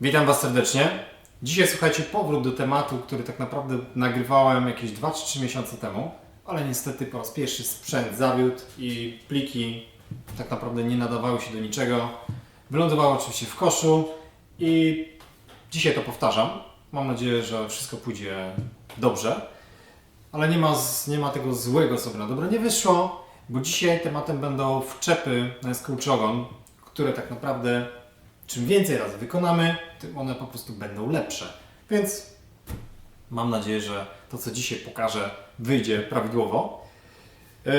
Witam Was serdecznie. Dzisiaj słuchajcie, powrót do tematu, który tak naprawdę nagrywałem jakieś 2 czy 3 miesiące temu, ale niestety po raz pierwszy sprzęt zawiódł i pliki tak naprawdę nie nadawały się do niczego. Wylądowały oczywiście w koszu i dzisiaj to powtarzam. Mam nadzieję, że wszystko pójdzie dobrze, ale nie ma, nie ma tego złego, co by na dobre nie wyszło, bo dzisiaj tematem będą wczepy na SQL Ogon, które tak naprawdę czym więcej razy wykonamy, tym one po prostu będą lepsze. Więc mam nadzieję, że to, co dzisiaj pokażę, wyjdzie prawidłowo. E,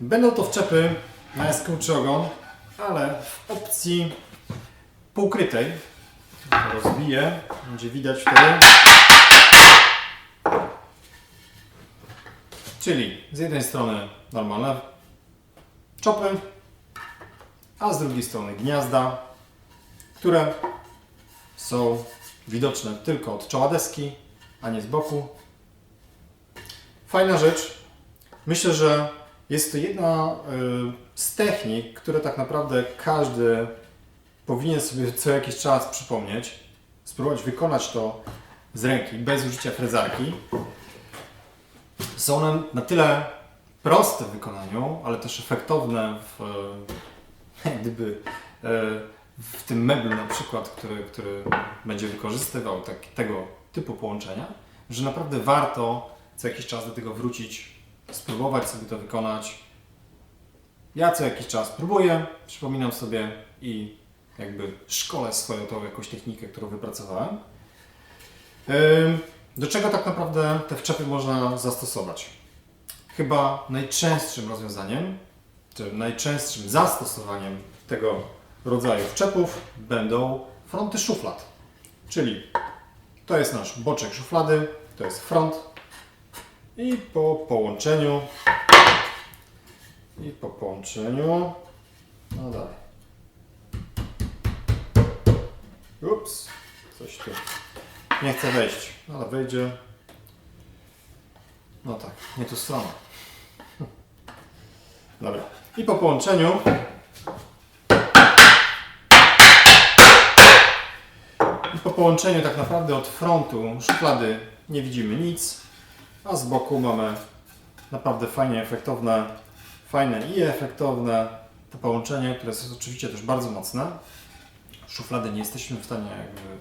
Będą to wczepy na SQL czy ogon, ale w opcji półkrytej. To rozbiję, będzie widać wtedy. Czyli z jednej strony normalne czopy, a z drugiej strony gniazda, które są widoczne tylko od czoła deski, a nie z boku. Fajna rzecz. Myślę, że jest to jedna y, z technik, które tak naprawdę każdy powinien sobie co jakiś czas przypomnieć. Spróbować wykonać to z ręki, bez użycia frezarki. Są one na tyle proste w wykonaniu, ale też efektowne w, gdyby, e, w tym meblu na przykład, który, który będzie wykorzystywał tak, tego typu połączenia, że naprawdę warto co jakiś czas do tego wrócić, spróbować sobie to wykonać. Ja co jakiś czas próbuję, przypominam sobie i jakby szkolę swoją tą jakąś technikę, którą wypracowałem. Do czego tak naprawdę te wczepy można zastosować? Chyba najczęstszym rozwiązaniem, czy najczęstszym zastosowaniem tego rodzaju wczepów będą fronty szuflad. Czyli to jest nasz boczek szuflady, to jest front i po połączeniu i po połączeniu no dalej. Ups, coś tu nie chce wejść, ale wejdzie. No tak, nie tu strona. Dobra. I po połączeniu po połączeniu tak naprawdę od frontu szuflady nie widzimy nic, a z boku mamy naprawdę fajnie efektowne, fajne i efektowne to połączenie, które jest oczywiście też bardzo mocne. Szuflady nie jesteśmy w stanie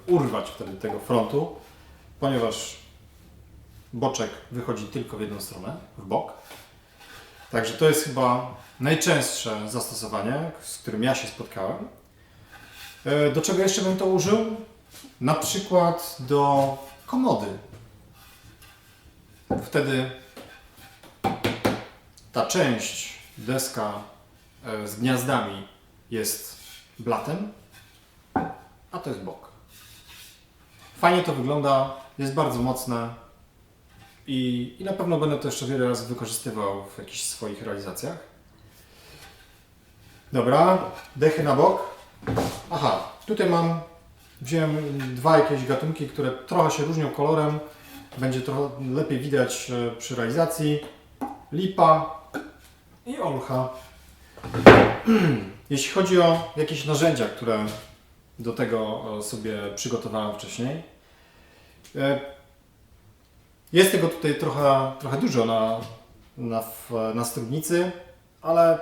urwać wtedy tego frontu, ponieważ boczek wychodzi tylko w jedną stronę, w bok. Także to jest chyba najczęstsze zastosowanie, z którym ja się spotkałem. E, Do czego jeszcze bym to użył? Na przykład do komody. Wtedy ta część, deska e, z gniazdami jest blatem, a to jest bok. Fajnie to wygląda, jest bardzo mocne i, i na pewno będę to jeszcze wiele razy wykorzystywał w jakichś swoich realizacjach. Dobra, dechy na bok. Aha, tutaj mam, wziąłem dwa jakieś gatunki, które trochę się różnią kolorem. Będzie trochę lepiej widać e, przy realizacji. Lipa i olcha. Jeśli chodzi o jakieś narzędzia, które do tego e, sobie przygotowałem wcześniej. e, Jest tego tutaj trochę, trochę dużo na, na, na studnicy, ale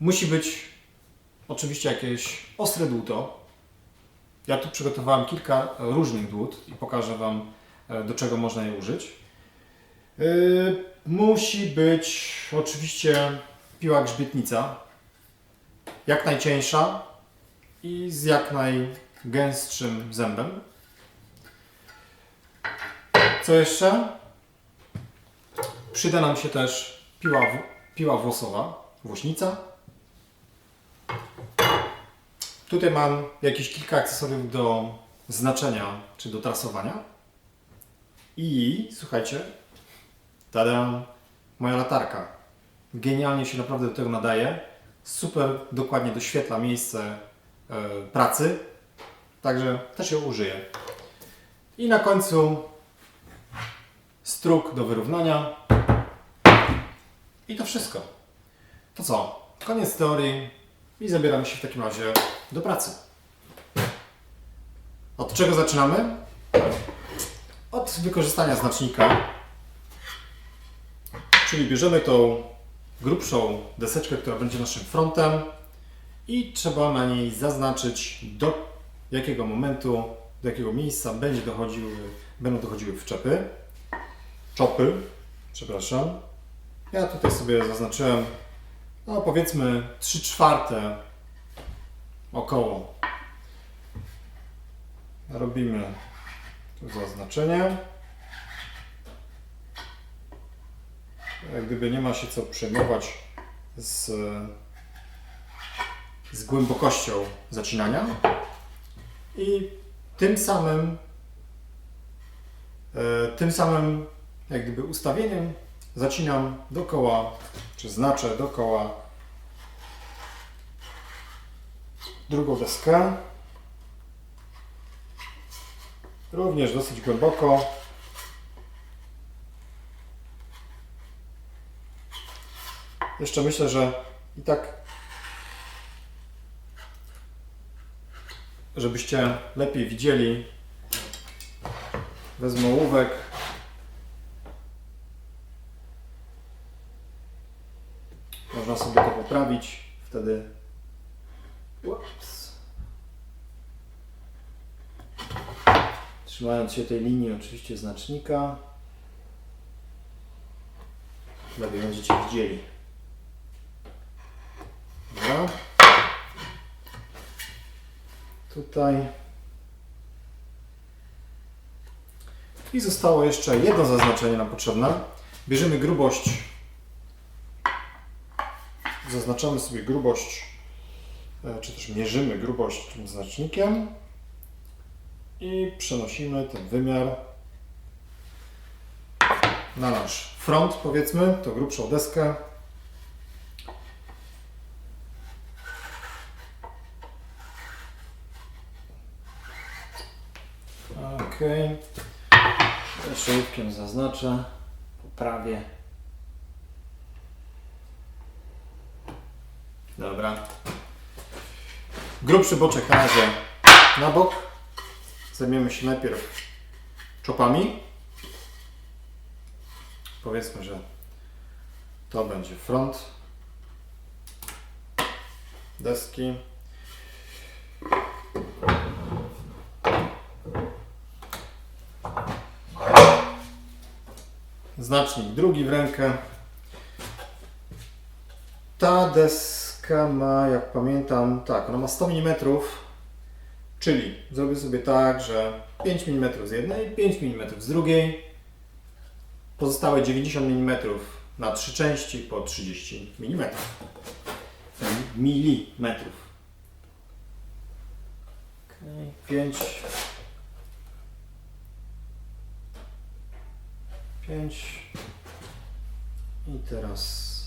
musi być oczywiście jakieś ostre dłuto. Ja tu przygotowałem kilka różnych dłut i pokażę Wam, e, do czego można je użyć. Yy, musi być oczywiście piła grzbietnica, jak najcieńsza i z jak najgęstszym zębem. Co jeszcze? Przyda nam się też piła, piła włosowa, włośnica. Tutaj mam jakieś kilka akcesoriów do znaczenia czy do trasowania. I słuchajcie, tada, moja latarka. Genialnie się naprawdę do tego nadaje. Super dokładnie doświetla miejsce e, pracy. Także też ją użyję. I na końcu struk do wyrównania. I to wszystko. To co? Koniec teorii i zabieramy się w takim razie do pracy. Od czego zaczynamy? Od wykorzystania znacznika. Czyli bierzemy tą grubszą deseczkę, która będzie naszym frontem i trzeba na niej zaznaczyć do jakiego momentu, do jakiego miejsca będzie dochodziły, będą dochodziły wczepy. Czopy, przepraszam. Ja tutaj sobie zaznaczyłem, no powiedzmy 3 czwarte około. Robimy tu zaznaczenie. Jak gdyby nie ma się co przejmować z, z głębokością zacinania. I tym samym e, tym samym jak gdyby ustawieniem zacinam dookoła, czy znaczę dookoła drugą deskę. Również dosyć głęboko. Jeszcze myślę, że i tak, żebyście lepiej widzieli, wezmę ołówek. Można sobie poprawić, wtedy. Ups. Trzymając się tej linii oczywiście znacznika. Lepiej będziecie widzieli. Dobra. Tutaj. I zostało jeszcze jedno zaznaczenie nam potrzebne. Bierzemy grubość. Zaznaczamy sobie grubość, e, czy też mierzymy grubość tym znacznikiem i przenosimy ten wymiar na nasz front, powiedzmy, to grubszą deskę. Ok. Jeszcze zaznaczę, poprawię. Dobra. Grubszy boczek na razie na bok. Zajmiemy się najpierw czopami. Powiedzmy, że to będzie front deski. Znacznik drugi w rękę. Ta deska ma, jak pamiętam, tak, ona ma 100 mm, czyli zrobię sobie tak, że 5 mm z jednej, 5 mm z drugiej, pozostałe 90 mm na trzy części po 30 mm. Milimetrów. Okay, 5 5 i teraz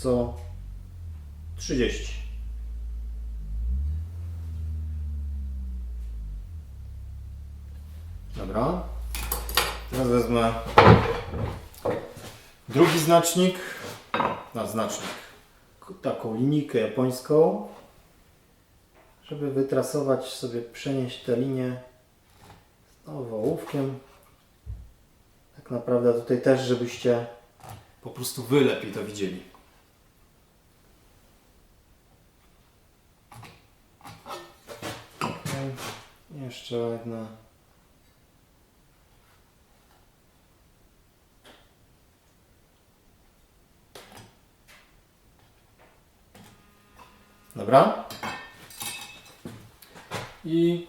co 30. Dobra. Teraz wezmę drugi znacznik. Na znacznik. Taką linijkę japońską. Żeby wytrasować sobie, przenieść tę linię znowu ołówkiem. Tak naprawdę tutaj też, żebyście po prostu wy lepiej to widzieli. Jeszcze jedna. Dobra. I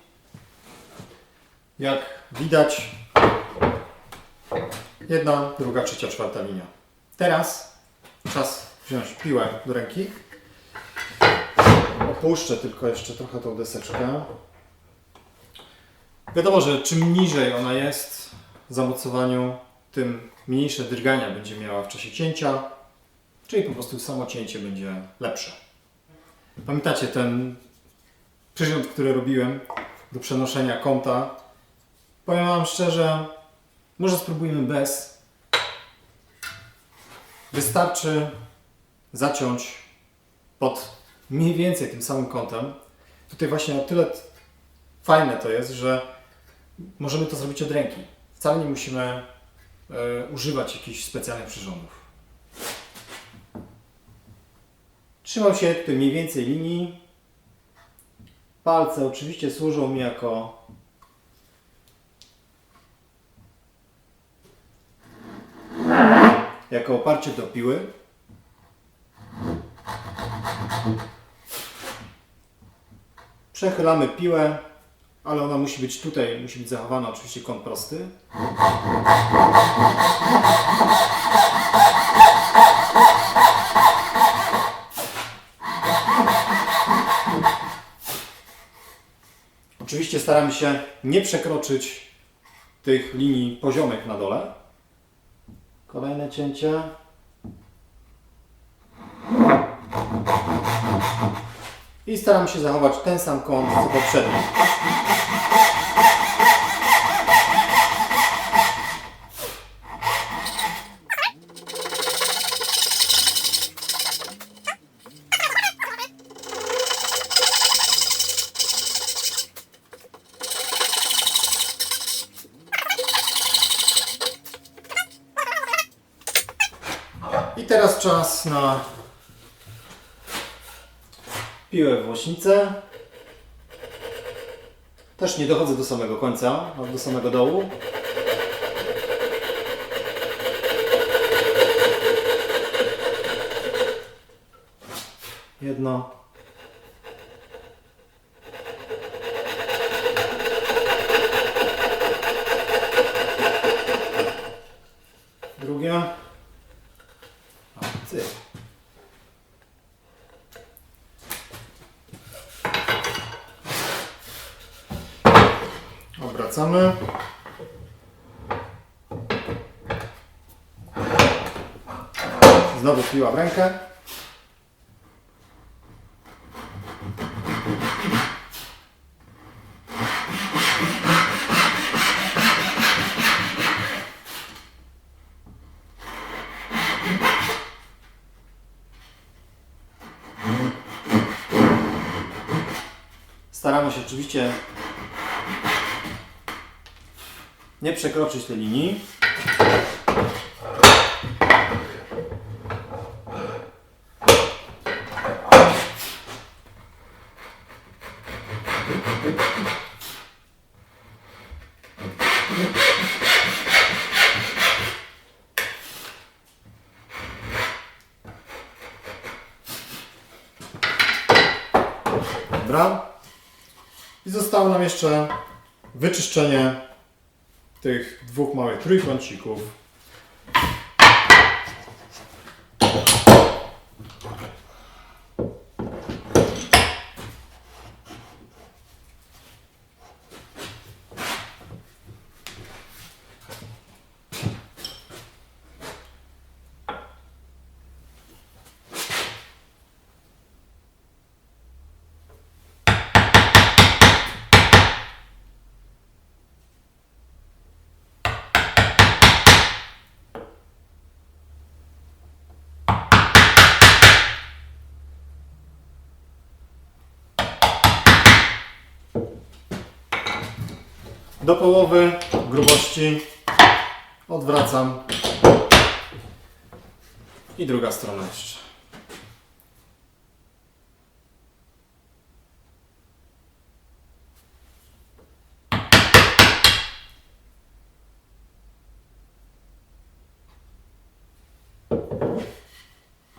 jak widać, jedna, druga, trzecia, czwarta linia. Teraz czas wziąć piłę do ręki. Opuszczę tylko jeszcze trochę tą deseczkę. Wiadomo, że czym niżej ona jest w zamocowaniu, tym mniejsze drgania będzie miała w czasie cięcia, czyli po prostu samo cięcie będzie lepsze. Pamiętacie ten przyrząd, który robiłem do przenoszenia kąta? Powiem Wam szczerze, może spróbujmy bez. Wystarczy zaciąć pod mniej więcej tym samym kątem. Tutaj właśnie o tyle fajne to jest, że możemy to zrobić od ręki. Wcale nie musimy e, używać jakichś specjalnych przyrządów. Trzymam się tutaj mniej więcej linii. Palce oczywiście służą mi jako jako oparcie do piły. Przechylamy piłę, ale ona musi być tutaj, musi być zachowana oczywiście kąt prosty. Oczywiście staramy się nie przekroczyć tych linii poziomych na dole. Kolejne cięcie. I staram się zachować ten sam kąt co poprzedni. I teraz czas na piłę w łośnicę. Też nie dochodzę do samego końca, aż do samego dołu. Jedno. Drugie. A, cyk. Obracamy. Piła w rękę. Staramy się oczywiście nie przekroczyć tej linii. Dobra. I zostało nam jeszcze wyczyszczenie tych dwóch małych trójkącików. Do połowy grubości odwracam i druga strona jeszcze.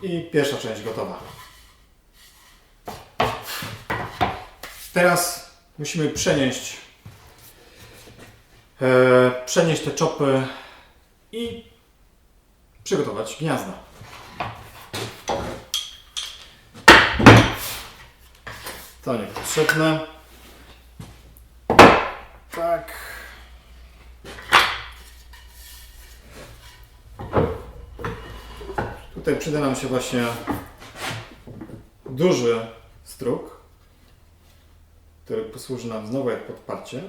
I pierwsza część gotowa. Teraz musimy przenieść przenieść te czopy i przygotować gniazda. To niepotrzebne. Tak. Tutaj przyda nam się właśnie duży struk, który posłuży nam znowu jak podparcie.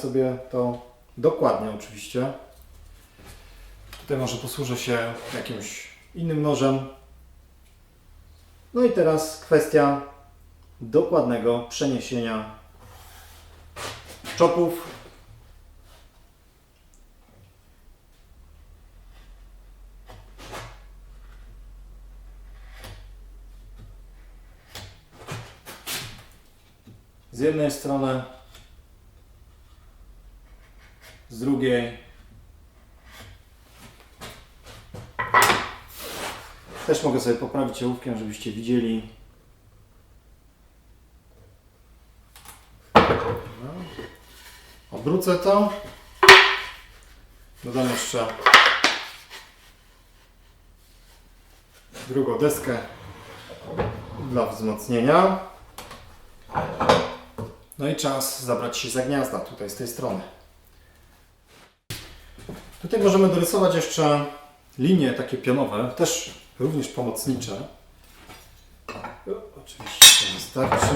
Sobie to dokładnie oczywiście. Tutaj może posłużę się jakimś innym nożem. No i teraz kwestia dokładnego przeniesienia czopów z jednej strony, z drugiej. Też mogę sobie poprawić ołówkiem, żebyście widzieli. Obrócę to. Dodam jeszcze drugą deskę dla wzmocnienia. No i czas zabrać się za gniazda tutaj z tej strony. Tutaj możemy dorysować jeszcze linie takie pionowe, też również pomocnicze. Oczywiście to wystarczy.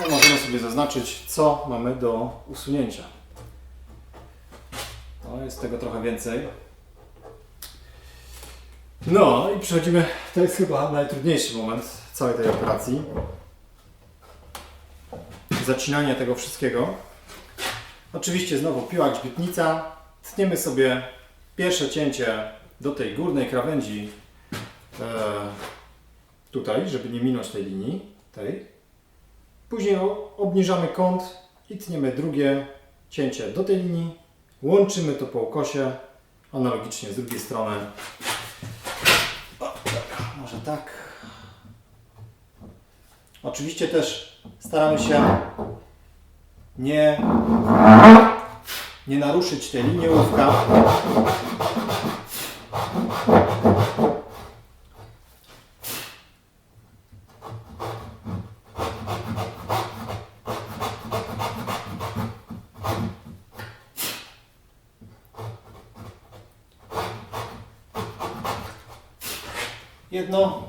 No, możemy sobie zaznaczyć, co mamy do usunięcia. No, jest tego trochę więcej. No i przechodzimy, to jest chyba najtrudniejszy moment całej tej operacji. Zacinanie tego wszystkiego. Oczywiście znowu piła grzbietnica. Tniemy sobie pierwsze cięcie do tej górnej krawędzi e, tutaj, żeby nie minąć tej linii, tej. Później obniżamy kąt i tniemy drugie cięcie do tej linii. Łączymy to po ukosie. Analogicznie z drugiej strony. O, może tak. Oczywiście też staramy się nie, nie naruszyć tej linii ołówka. Jedno.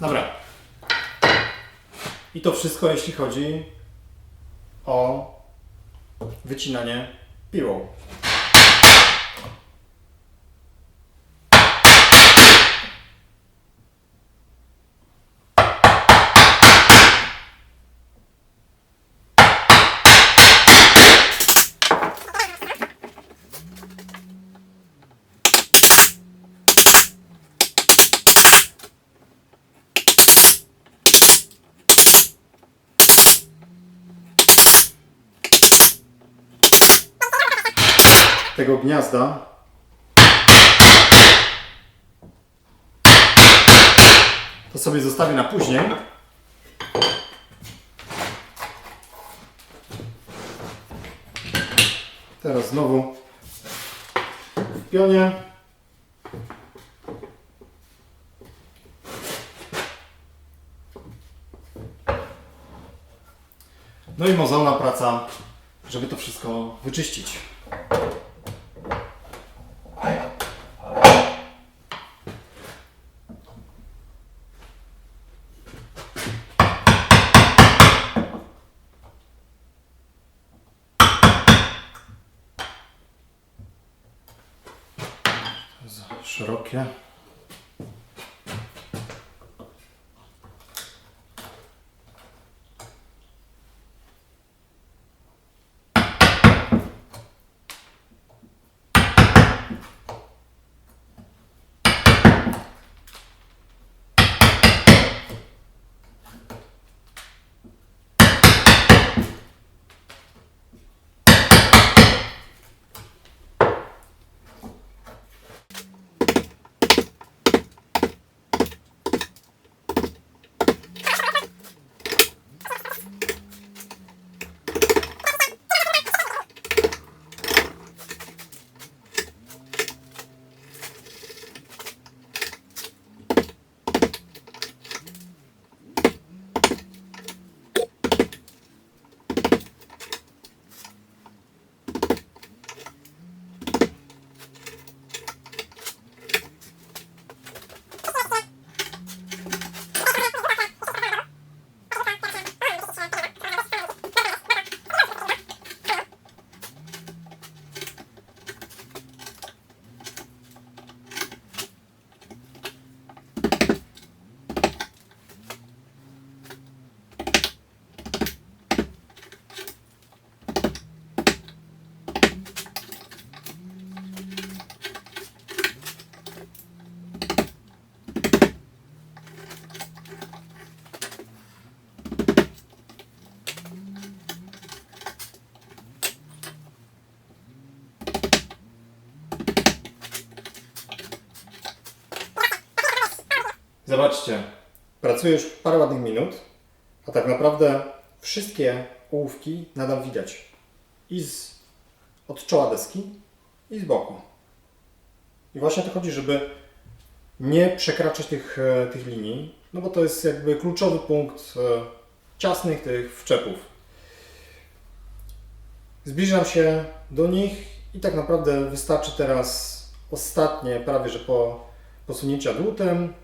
Dobra. I to wszystko, jeśli chodzi o wycinanie piłą. Tego gniazda. To sobie zostawię na później. Teraz znowu w pionie. No i mozolna praca, żeby to wszystko wyczyścić. Za szerokie. Zobaczcie, pracuję już parę ładnych minut, a tak naprawdę wszystkie ołówki nadal widać. I z, od czoła deski, i z boku. I właśnie o to chodzi, żeby nie przekraczać tych, e, tych linii, no bo to jest jakby kluczowy punkt e, ciasnych tych wczepów. Zbliżam się do nich i tak naprawdę wystarczy teraz ostatnie, prawie że po posunięcia dłutem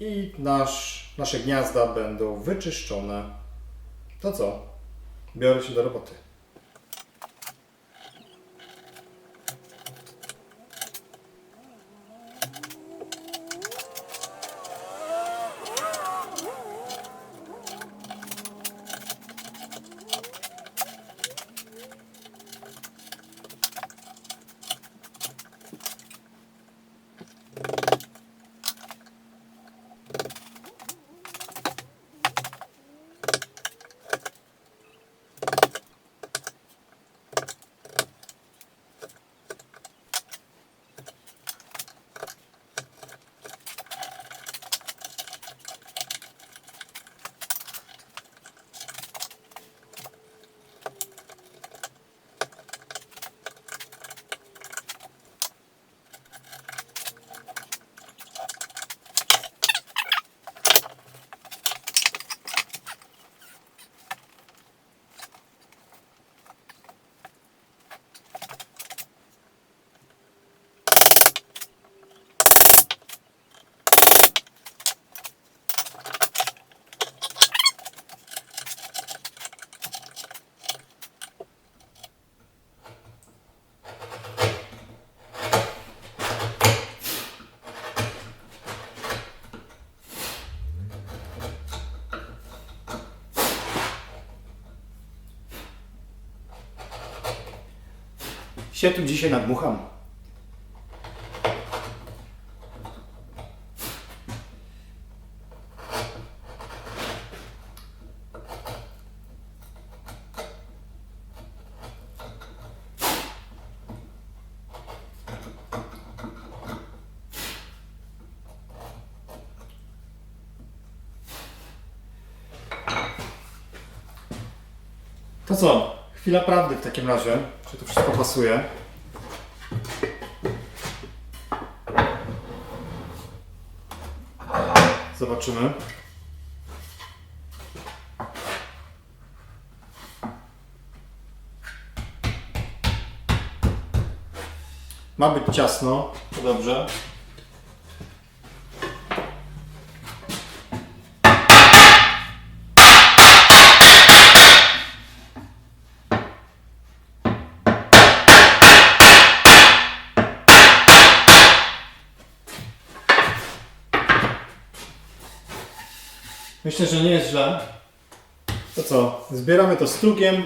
i nasz, nasze gniazda będą wyczyszczone. To co? Biorę się do roboty. Się tu dzisiaj nadmucham. To co? Chwila prawdy w takim razie, czy to wszystko pasuje. Zobaczymy. Ma być ciasno, to dobrze. Myślę, że nie jest źle. To co? Zbieramy to strugiem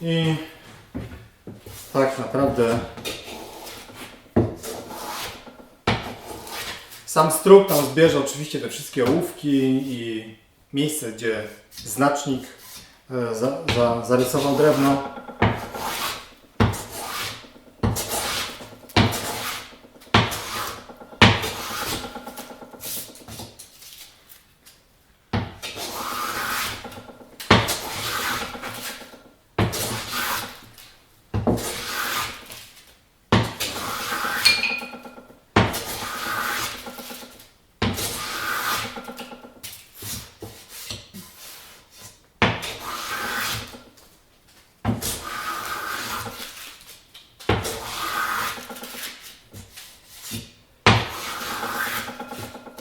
i tak naprawdę sam strug tam zbierze oczywiście te wszystkie ołówki i miejsce, gdzie znacznik e, za, za, zarysował drewno.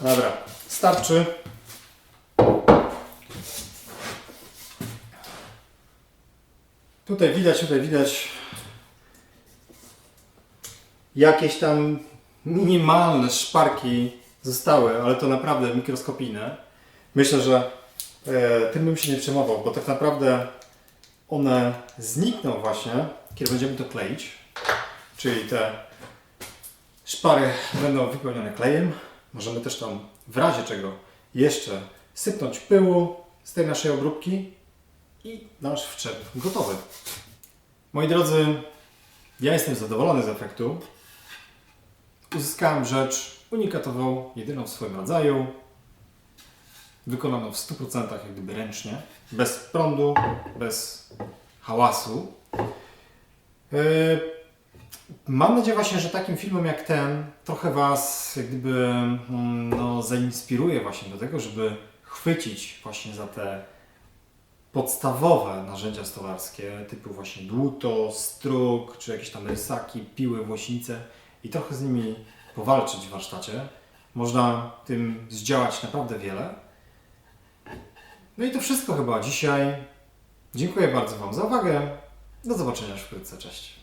Dobra, starczy. Tutaj widać, tutaj widać jakieś tam minimalne szparki zostały, ale to naprawdę mikroskopijne. Myślę, że e, tym bym się nie przejmował, bo tak naprawdę one znikną właśnie, kiedy będziemy to kleić. Czyli te szpary będą wypełnione klejem. Możemy też tam w razie czego jeszcze sypnąć pyłu z tej naszej obróbki i nasz wczep gotowy. Moi drodzy, ja jestem zadowolony z efektu. Uzyskałem rzecz unikatową, jedyną w swoim rodzaju, wykonaną w 100% jak gdyby ręcznie, bez prądu, bez hałasu. Yy, Mam nadzieję właśnie, że takim filmem jak ten trochę Was jak gdyby mm, no, zainspiruje właśnie do tego, żeby chwycić właśnie za te podstawowe narzędzia stolarskie, typu właśnie dłuto, struk, czy jakieś tam rysaki, piły, włosice i trochę z nimi powalczyć w warsztacie. Można tym zdziałać naprawdę wiele. No i to wszystko chyba dzisiaj. Dziękuję bardzo Wam za uwagę. Do zobaczenia już wkrótce. Cześć.